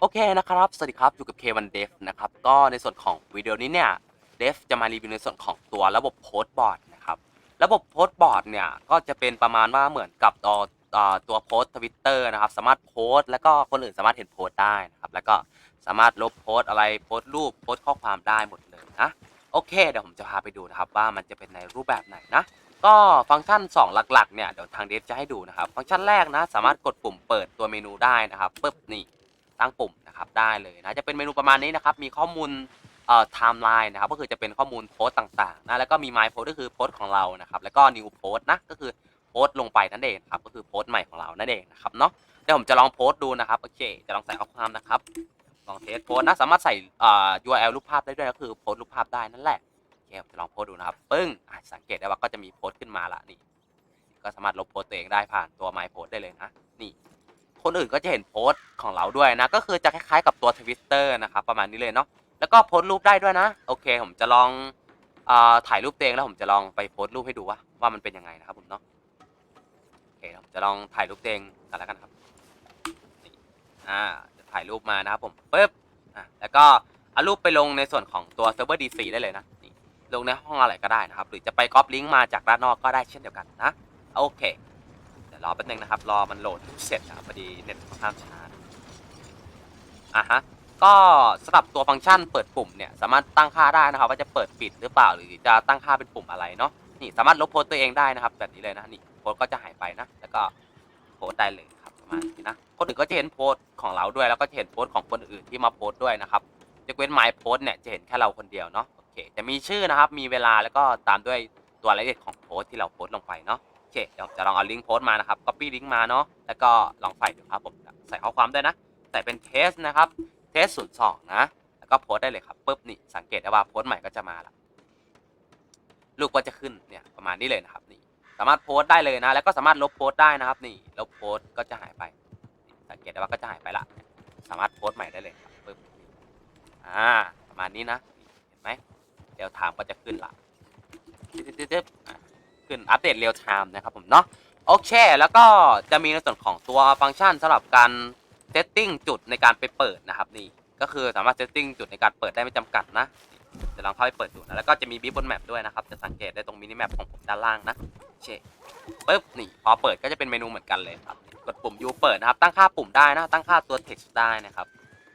โอเคนะครับ สวัสดีครับ อยู่กับ K1 Dev นะครับ ก็ในส่วนของวิดีโอนี้เนี่ย Dev จะมารีวิวในส่วนของตัวระบบโพสต์บอร์ดนะครับ ระบบโพสต์บอร์ดเนี่ย ก็จะเป็นประมาณว่าเหมือนกับตัวตัวโพสต์ทวิตเตอร์นะครับ สามารถโพสต์แล้วก็คนอื่นสามารถเห็นโพสต์ได้นะครับ แล้วก็สามารถลบโพสต์อะไร โพสต์รูป โพสต์ข้อความได้หมดเลยนะ โอเค เดี๋ยวผมจะพาไปดูนะครับว่ามันจะเป็นในรูปแบบไหนนะ ก็ฟังก์ชัน 2 หลักๆเนี่ย เดี๋ยวทางเดฟจะให้ดูนะครับ ฟังก์ชันแรกนะ สามารถกดปุ่มเปิดตัวเมนูได้นะครับปึ๊บนี่ ตั้งปุ่มนะครับได้เลยนะจะเป็นเมนูประมาณนี้นะครับมีข้อมูลเอ่อไทม์ไลน์นะครับก็คือจะเป็นข้อมูลโพสต์ต่างๆนะแล้วก็มี My Post ก็คือโพสต์ของเรานะครับแล้วก็ New Post นะก็คือโพสต์ลงไปนั่นเองครับก็คือโพสต์ใหม่ของเรานั่นเองนะครับเนาะเดี๋ยวผมจะลองโพสต์ดูนะครับโอเค จะลองใส่ข้อความนะครับลองเทสโพสต์นะสามารถใส่เอ่อ URL รูปภาพได้ด้วยก็คือโพสต์รูปภาพได้นั่นแหละโอเคผมจะลองโพสต์ดูนะครับปึ้งสังเกตได้ว่าก็จะมีโพสต์ขึ้นมาละนี่ก็สามารถลบโพสต์ตัวเองได้ผ่านตัว My Post ได้เลยนะนี่ คนอื่นก็จะเห็นโพสต์ของเราด้วยนะ ก็คือจะคล้ายๆกับตัว Twitter นะครับประมาณนี้เลยเนาะแล้วก็โพสต์รูปได้ด้วยนะ โอเค ผมจะลองอถ่ายรูปตัวเองแล้วผมจะลองไปโพสต์รูปให้ดูว่าว่ามันเป็นยังไงนะครับผมเนาะโอเคผมจะลองถ่ายรูปตัวเองกันแล้วกันครับนี่อ่าจะถ่ายรูปมานะครับผมปึ๊บอะแล้วก็เอารูปไปลงในส่วนของตัวเซิร์ฟเวอร์ D4 ได้เลยนะนี่ลงในห้องอะไรก็ได้นะครับ หรือจะไปก๊อปลิงก์มาจากด้านนอกก็ได้เช่นเดียวกันนะโอเค ดี๋ยวรอแป๊บนึงนะครับ รอมันโหลดเสร็จนะพอดีเน็ตค่อนข้างช้านะอะฮะก็สำหรับตัวฟังก์ชันเปิดปุ่มเนี่ยสามารถตั้งค่าได้นะครับว่าจะเปิดปิดหรือเปล่าหรือจะตั้งค่าเป็นปุ่มอะไรเนาะนี่สามารถลบโพสต์ตัวเองได้นะครับ แบบนี้เลยนะนี่โพสต์ก็จะหายไปนะ แล้วก็โพสต์ได้เลยครับประมาณนี้นะคนอื่นก็จะเห็นโพสต์ของเราด้วยแล้วก็จะเห็นโพสต์ของคนอื่นที่มาโพสต์ด้วยนะครับยกเว้น My Post เนี่ยจะเห็นแค่เราคนเดียวเนาะโอเคจะมีชื่อนะครับมีเวลาแล้วก็ตามด้วยตัวรายละเอียดของโพสต์ที่เราโพสต์ลงไปเนาะ อเคเดี๋ยวจะลองเอาลิงก์โพสต์มานะครับ copy ลิงก์มาเนาะแล้วก็ลองใส่ดูครับผมใส่ข้อความได้นะ ใส่เป็นเทสนะครับเทสศูนย์สองนะแล้วก็โพสต์ได้เลยครับปุ๊บนี่สังเกตได้ว่าโพสต์ใหม่ก็จะมาละรูปก็จะขึ้นเนี่ยประมาณนี้เลยนะครับนี่สามารถโพสต์ได้เลยนะ แล้วก็สามารถลบโพสต์ได้นะครับ นี่ลบโพสต์ก็จะหายไป สังเกตได้ว่าก็จะหายไปละ สามารถโพสต์ใหม่ได้เลยครับปุ๊บอ่าประมาณนี้นะเห็นไหมเรียวไทม์ก็จะขึ้นละตึ๊บๆๆอะ ขึ้นอัปเดตเรียลไทม์นะครับผมเนาะโอเค แล้วก็จะมีในส่วนของตัวฟังก์ชันสำหรับการเซตติ้งจุดในการไปเปิดนะครับนี่ก็คือสามารถเซตติ้งจุดในการเปิดได้ไม่จำกัดนะจะลองเข้าไปเปิดดูนะแล้วก็จะมีบีบบนแมปด้วยนะครับจะสังเกตได้ตรงมินิแมปของผมด้านล่างนะโอเคปึ๊บนี่พอเปิดก็จะเป็นเมนูเหมือนกันเลยครับกดปุ่ม U เปิดนะครับตั้งค่าปุ่มได้นะตั้งค่าตัว text ได้นะครับ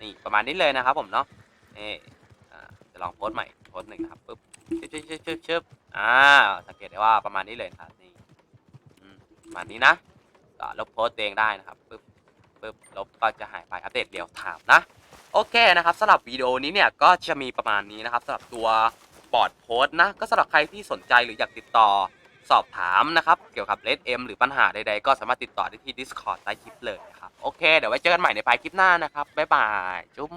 นี่ประมาณนี้เลยนะครับผมเนาะนี่อ่าจะ ลองโพสใหม่โพสหนึ่งนะครับปุ๊บชึบชึบชึบชึบชึบอ่าสังเกตได้ว่าประมาณนี้เลยครับนี่มประมาณนี้นะก็ลบโพสเองได้นะครับปุ๊บปุ๊บลบก็จะหายไปอัปเดตเรียวไทม์นะโอเคนะครับสำหรับวิดีโอนี้เนี่ยก็จะมีประมาณนี้นะครับสำหรับตัวบอร์ดโพสนะก็สำหรับใครที่สนใจหรืออยากติดต่อสอบถามนะครับ เกี่ยวกับเลดเอ็มหรือปัญหาใดๆ ก็สามารถติดต่อได้ที่ Discord ใต้คลิปเลยนะครับ โอเค เดี๋ยวไว้เจอกันใหม่ในปลายคลิปหน้านะครับ บ๊ายบาย จุ๊ม